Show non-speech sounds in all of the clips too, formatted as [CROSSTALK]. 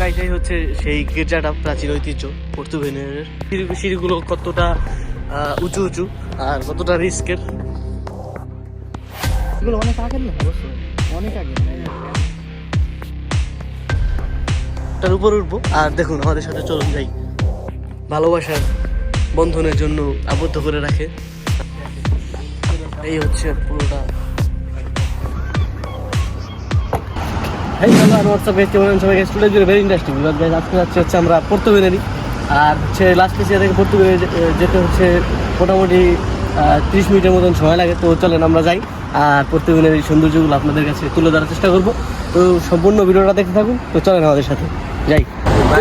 গাইটাই হচ্ছে সেই গির্জাটা প্রাচীন ঐতিহ্য পর্তুগেনের সিঁড়িগুলো কতটা উঁচু উঁচু আর কতটা রিস্কের। এগুলো অনেক আগের না অবশ্যই। অনেক আগে তার উপর উঠবো। আর দেখুন আমাদের সাথে চলুন যাই। ভালোবাসার বন্ধনের জন্য আবদ্ধ করে রাখে। এই হচ্ছে পুরোটা হ্যালো আর হোয়াটসঅ্যাপ এসে বলেন সবাইকে স্টুডেন্ট জুড়ে ভেরি ইন্ডাস্ট্রি বিকজ গাইজ আজকে যাচ্ছে হচ্ছে আমরা পর্তুগেনেরই আর হচ্ছে লাস্ট এশিয়া থেকে পর্তুগেনে যেতে হচ্ছে মোটামুটি তিরিশ মিনিটের মতন সময় লাগে। তো চলেন আমরা যাই। আর পর্তুগেনের এই সৌন্দর্যগুলো আপনাদের কাছে তুলে ধরার চেষ্টা করব। তো সম্পূর্ণ ভিডিওটা দেখতে থাকুন। তো চলেন আমাদের সাথে। যাই।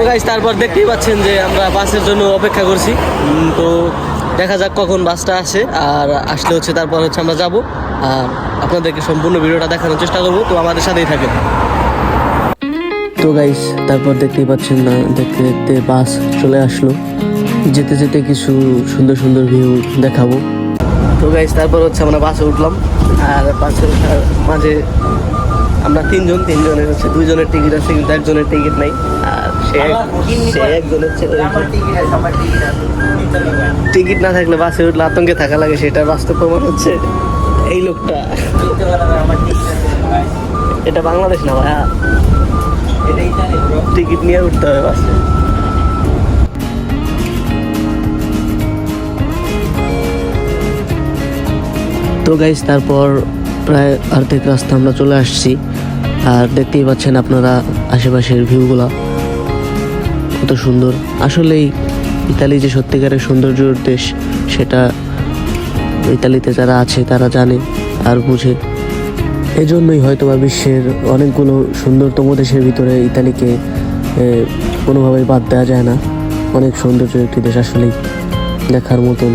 গাইজ তারপর দেখতেই পাচ্ছেন যে আমরা বাসের জন্য অপেক্ষা করছি। তো দেখা যাক কখন বাসটা আসে। আর আসলে হচ্ছে তারপর হচ্ছে আমরা যাব। আর আপনাদেরকে সম্পূর্ণ ভিডিওটা দেখানোর চেষ্টা করব। তো আমাদের সাথেই থাকেন। তো গাইস তারপর দেখতেই পাচ্ছেন না, দেখতে দেখতে বাস চলে আসলো। যেতে যেতে কিছু সুন্দর সুন্দর ভিউ দেখাবো। তো গাইস তারপর হচ্ছে আমরা বাসে উঠলাম। আর বাসের মাঝে আমরা তিনজন, তিনজনের হচ্ছে দুইজনের টিকিট আছে, কিন্তু একজনের টিকিট নাই। আর সে একজনের টিকিট না থাকলে বাসে উঠলে আতঙ্কে থাকা লাগে সেটা বাস্তব প্রমাণ হচ্ছে এই লোকটা। এটা বাংলাদেশ না ভাইয়া? টিকিট নিয়ে উঠতে হবে, বাসে। তো গাইস তারপর প্রায় অর্ধেক রাস্তা আমরা চলে আসছি। আর দেখতেই পাচ্ছেন আপনারা আশেপাশের ভিউগুলা কত সুন্দর। আসলেই ইতালি যে সত্যিকারের সৌন্দর্যের দেশ, সেটা ইতালিতে যারা আছে, তারা জানে আর বুঝে। এই জন্যই হয়তো বা বিশ্বের অনেকগুলো সুন্দরতম দেশের ভিতরে ইতালিকে কোনোভাবেই বাদ দেওয়া যায় না। অনেক সৌন্দর্য একটি দেশ আসলেই দেখার মতন।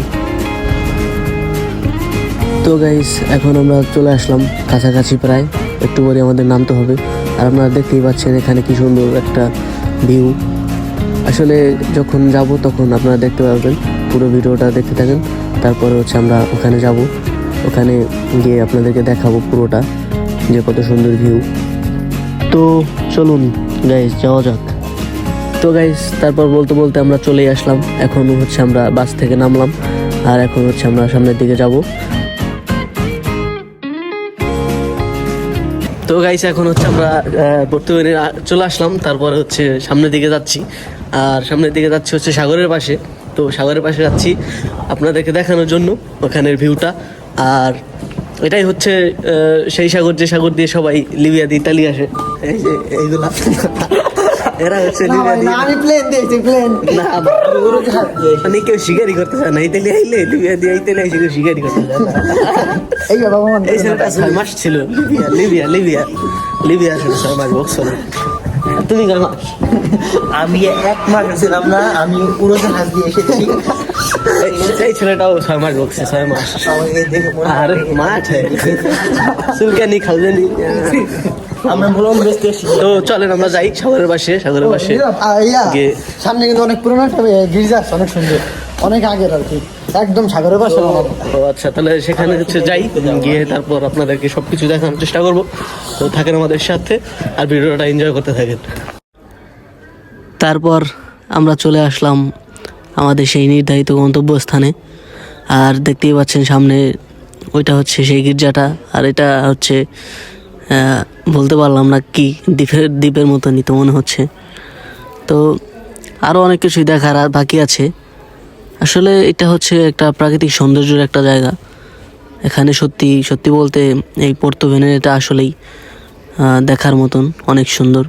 তো গাইস এখন আমরা চলে আসলাম কাছাকাছি প্রায়। একটু পরে আমাদের নামতে হবে। আর আপনারা দেখতেই পাচ্ছেন এখানে কি সুন্দর একটা ভিউ আসলে যখন যাব তখন আপনারা দেখতে পারবেন, পুরো ভিডিওটা দেখতে থাকেন। তারপরে হচ্ছে আমরা ওখানে যাব। ওখানে গিয়ে আপনাদেরকে দেখাবো পুরোটা। যে কত সুন্দর ভিউ তো চলুন গাইস যাওয়া যাক। তো গাইস তারপর বলতে বলতে আমরা চলেই আসলাম। এখন হচ্ছে আমরা বাস থেকে নামলাম, আর এখন হচ্ছে আমরা সামনের দিকে যাব। তো গাইস এখন হচ্ছে আমরা বর্তমানে চলে আসলাম। তারপর হচ্ছে সামনের দিকে যাচ্ছি। আর সামনের দিকে যাচ্ছি হচ্ছে সাগরের পাশে। তো সাগরের পাশে যাচ্ছি আপনাদেরকে দেখানোর জন্য ওখানের ভিউটা আর এটাই হচ্ছে সেই সাগর যে সাগর দিয়ে সবাই লিবিয়া দিয়ে ইতালি আসে। এই যে এইগুলা। এরা হচ্ছে লিবিয়া দিয়ে আমি প্লেন দিয়েছি প্লেন না মানে কেউ শিকারি করতে চায় না ইতালি আইলে লিবিয়া দিয়ে ইতালি এসে কেউ শিকারি করতে চায় না। এই বাবা এই ছেলেটা ছয় মাস ছিল। Libya Libya Libya. লিবিয়া ছিল ছয় মাস বক্সরে তুমি মাস আমি এক মাস ছিলাম না আমি উড়োজাহাজ দিয়ে এসেছি। এই- ছেলেটাও ছয় মাস বকছে ছয় মাস। দেখে মাঠ চুলকানি খালজানি আমরা বললাম তো চলেন আমরা যাই সাগরের পাশে সাগরের পাশে। সামনে কিন্তু অনেক পুরোনো একটা গির্জা আছে অনেক সুন্দর। অনেক আগের আর কি। একদম সাগরের পাশে ও আচ্ছা তাহলে সেখানে হচ্ছে যাই গিয়ে তারপর আপনাদেরকে সবকিছু দেখানোর চেষ্টা করব। তো থাকেন আমাদের সাথে আর ভিডিওটা এনজয় করতে থাকেন। তারপর আমরা চলে আসলাম আমাদের সেই নির্ধারিত গন্তব্যস্থানে। আর দেখতেই পাচ্ছেন সামনে ওইটা হচ্ছে সেই গির্জাটা, আর এটা হচ্ছে বলতে পারলাম না কি দ্বীপের দ্বীপের মতনই তো মনে হচ্ছে। তো আরও অনেক কিছুই দেখার আর বাকি আছে। আসলে এটা হচ্ছে একটা প্রাকৃতিক সৌন্দর্যের একটা জায়গা। এখানে সত্যি সত্যি বলতে এই পোর্তো ভেনেটা আসলেই দেখার মতন অনেক সুন্দর।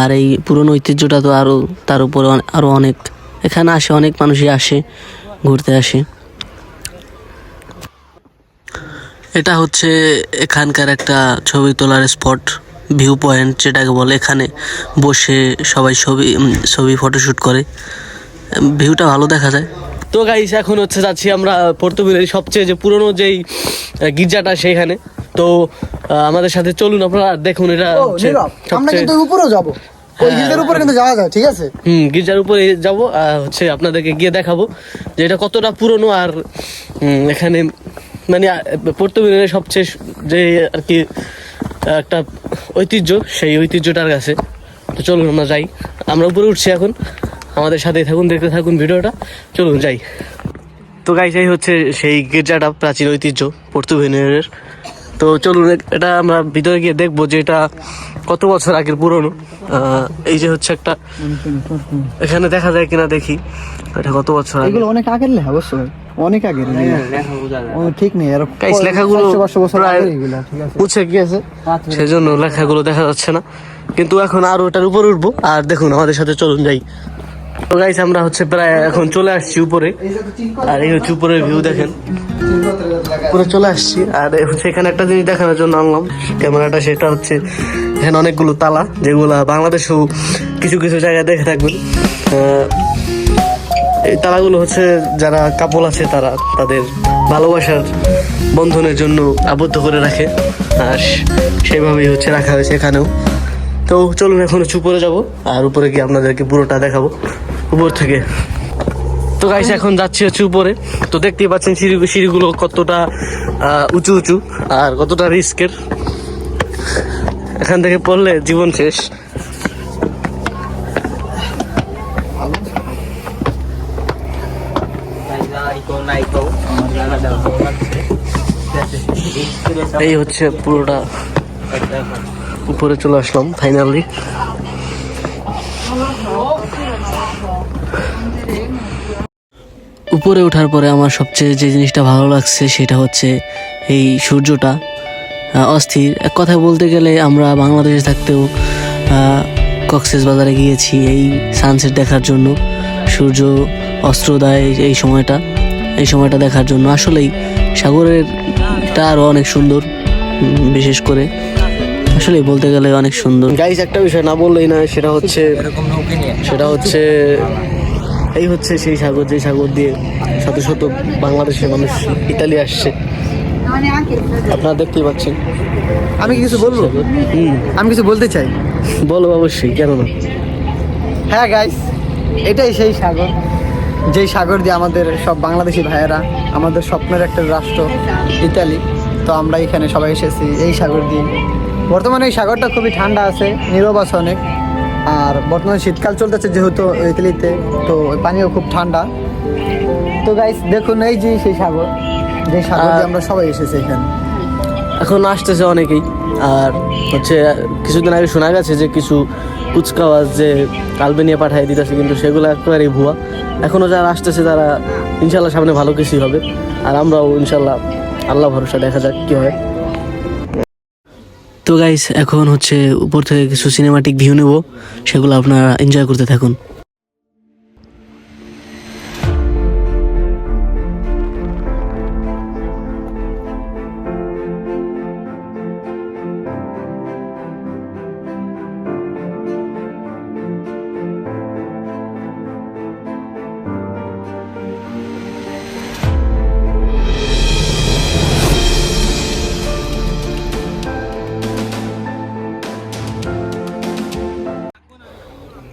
আর এই পুরনো ঐতিহ্যটা তো আরও তার উপরে আরও অনেক এখানে আসে অনেক মানুষই আসে ঘুরতে আসে। এটা হচ্ছে এখানকার একটা ছবি তোলার স্পট ভিউ পয়েন্ট যেটাকে বলে। এখানে বসে সবাই ছবি ছবি ফটোশ্যুট করে। ভিউটা ভালো দেখা যায়। তো গাইস এখন হচ্ছে যাচ্ছি আমরা পর্তুগালের সবচেয়ে যে পুরনো যেই গির্জাটা সেইখানে। তো আমাদের সাথে চলুন আপনারা দেখুন এটা আমরা কিন্তু উপরেও যাব। ওই গির্জার উপরে কিন্তু যাওয়া যায়, ঠিক আছে? হুম, গির্জার উপরে যাব হচ্ছে আপনাদেরকে গিয়ে দেখাবো যে এটা কতটা পুরনো আর এখানে মানে পর্তুগালের সবচেয়ে যে আর কি একটা ঐতিহ্য, সেই ঐতিহ্যটার কাছে। তো চলুন আমরা যাই। আমরা উপরে উঠছি এখন। আমাদের সাথেই থাকুন, দেখতে থাকুন ভিডিওটা। চলুন, যাই। তো গাইস এই হচ্ছে সেই গির্জাটা, প্রাচীন ঐতিহ্য পর্তুভেনিয়ারের তো চলুন এটা আমরা ভিতরে গিয়ে দেখব যে এটা কত বছর আগের পুরনো। এই যে হচ্ছে একটা এখানে দেখা যায় কিনা দেখি। এটা কত বছর আগে? এগুলো অনেক আগের লেখা অবশ্যই অনেক আগের ও, ঠিক নেই আর গাইস লেখাগুলো আছে। গিয়েছে। সেজন্য লেখাগুলো দেখা যাচ্ছে না। কিন্তু এখন আর ওটার উপরে উঠবো। আর দেখুন আমাদের সাথে চলুন যাই। তো গাইস আমরা হচ্ছে প্রায় এখন চলে আসছি উপরে। আর এই হচ্ছে উপরের ভিউ দেখেন। উপরে চলে আসছি। আর হচ্ছে এখানে একটা জিনিস দেখানোর জন্য আনলাম। ক্যামেরাটা সেটা হচ্ছে এখানে অনেকগুলো তালা, যেগুলা বাংলাদেশেও কিছু কিছু জায়গায় দেখে থাকবেন। এই তালাগুলো হচ্ছে যারা কাপল আছে, তারা তাদের ভালোবাসার বন্ধনের জন্য আবদ্ধ করে রাখে। আর সেইভাবেই হচ্ছে রাখা হয়েছে এখানেও। তো চলুন এখন হচ্ছে উপরে যাব, আর উপরে গিয়ে আপনাদেরকে পুরোটা দেখাবো, উপর থেকে। তো গাইস এখন যাচ্ছি হচ্ছে উপরে। তো দেখতেই পাচ্ছেন সিঁড়ি, সিঁড়িগুলো কতটা উঁচু উঁচু, আর কতটা রিস্কের। এখান থেকে পড়লে জীবন শেষ। এই হচ্ছে পুরোটা। উপরে চলে আসলাম ফাইনালি উপরে ওঠার পরে আমার সবচেয়ে যে জিনিসটা ভালো লাগছে সেটা হচ্ছে এই সূর্যটা অস্থির। এক কথায় বলতে গেলে আমরা বাংলাদেশে থাকতেও কক্সেস বাজারে গিয়েছি এই সানসেট দেখার জন্য। সূর্য অস্ত্রোদয় এই সময়টা এই সময়টা দেখার জন্য। আসলেই সাগরেরটা আরও অনেক সুন্দর বিশেষ করে আসলে বলতে গেলে অনেক সুন্দর। গাইজ একটা বিষয় না বললেই না সেটা হচ্ছে সেটা হচ্ছে এই হচ্ছে সেই সাগর যে সাগর দিয়ে শত শত বাংলাদেশের মানুষ ইতালি আসছে। আপনারা দেখতেই পাচ্ছেন। আমি কি কিছু বলব? হুম। আমি কিছু বলতে চাই। বলো অবশ্যই কেন না? হ্যাঁ গাইস এটাই সেই সাগর। যেই সাগর দিয়ে আমাদের সব বাংলাদেশি ভাইয়েরা আমাদের স্বপ্নের একটা রাষ্ট্র ইতালি। তো আমরা এখানে সবাই এসেছি এই সাগর দিয়ে। বর্তমানে এই সাগরটা খুবই ঠান্ডা আছে নীরব আছে অনেক। আর বর্তমানে শীতকাল চলতেছে যেহেতু ইতালিতে তো ওই পানিও খুব ঠান্ডা। তো গাইস দেখুন এই যে সেই সাগর যে সাগর আমরা সবাই এসেছি এখানে। এখন আসতেছে অনেকেই। আর হচ্ছে কিছুদিন আগে শোনা গেছে যে কিছু কুচকাওয়াজ যে আলবেনিয়া পাঠিয়ে দিতেছে কিন্তু সেগুলো একেবারেই ভুয়া। এখনও যারা আসতেছে তারা ইনশাল্লাহ সামনে ভালো কিছুই হবে। আর আমরাও ইনশাল্লাহ আল্লাহ ভরসা দেখা যাক কী হয়। তো গাইস এখন হচ্ছে উপর থেকে কিছু সিনেমাটিক ভিউ নেব, সেগুলো আপনারা এনজয় করতে থাকুন।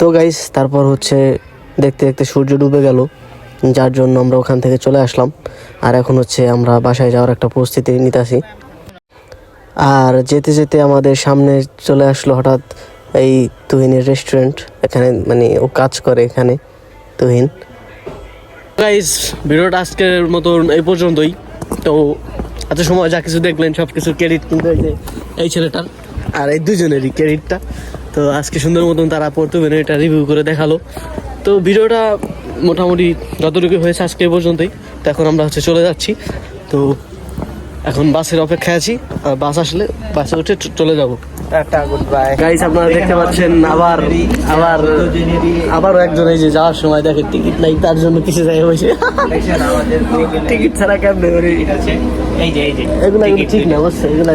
তো গাইস তারপর হচ্ছে দেখতে দেখতে সূর্য ডুবে গেল। যার জন্য আমরা ওখান থেকে চলে আসলাম। আর এখন হচ্ছে আমরা বাসায় যাওয়ার একটা প্রস্তুতি নিতেছি। আর যেতে যেতে আমাদের সামনে চলে আসলো হঠাৎ এই তুহিনের রেস্টুরেন্ট এখানে মানে ও কাজ করে এখানে, তুহিন। গাইস ভিডিওটা আজকের মতন এই পর্যন্তই। তো এত সময় যা কিছু দেখলেন সব কিছু ক্রেডিট কিন্তু এই ছেলেটার। আর এই দুজনেরই ক্রেডিটটা তো আজকে সুন্দর মতন তারা পড়তে এটা রিভিউ করে দেখাল। তো ভিডিওটা মোটামুটি যতটুকু হয়েছে আজকে পর্যন্তই। তো এখন আমরা হচ্ছে চলে যাচ্ছি। তো এখন বাসের অপেক্ষায় আছি। আর বাস আসলে বাসে উঠে চলে যাব। গাইস আপনারা দেখতে পাচ্ছেন আবার আবার আবারও একজন এই যে যাওয়ার সময় দেখে টিকিট নাই তার জন্য কিছু বসে। টিকিট ছাড়া কেমনে এগুলো ঠিক না অবশ্যই এগুলো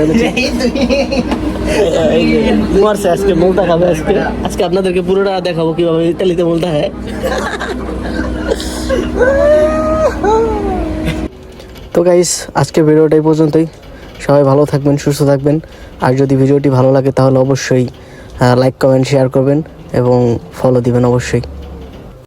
[LAUGHS] মারছে আজকে মোলটা খাবে আজকে। আজকে আপনাদেরকে পুরোটা দেখাবো কীভাবে ইতালিতে মোলটা হয়। তো গাইস আজকে ভিডিওটা পর্যন্তই। সবাই ভালো থাকবেন, সুস্থ থাকবেন। আর যদি ভিডিওটি ভালো লাগে, তাহলে অবশ্যই লাইক কমেন্ট শেয়ার করবেন এবং ফলো দিবেন অবশ্যই।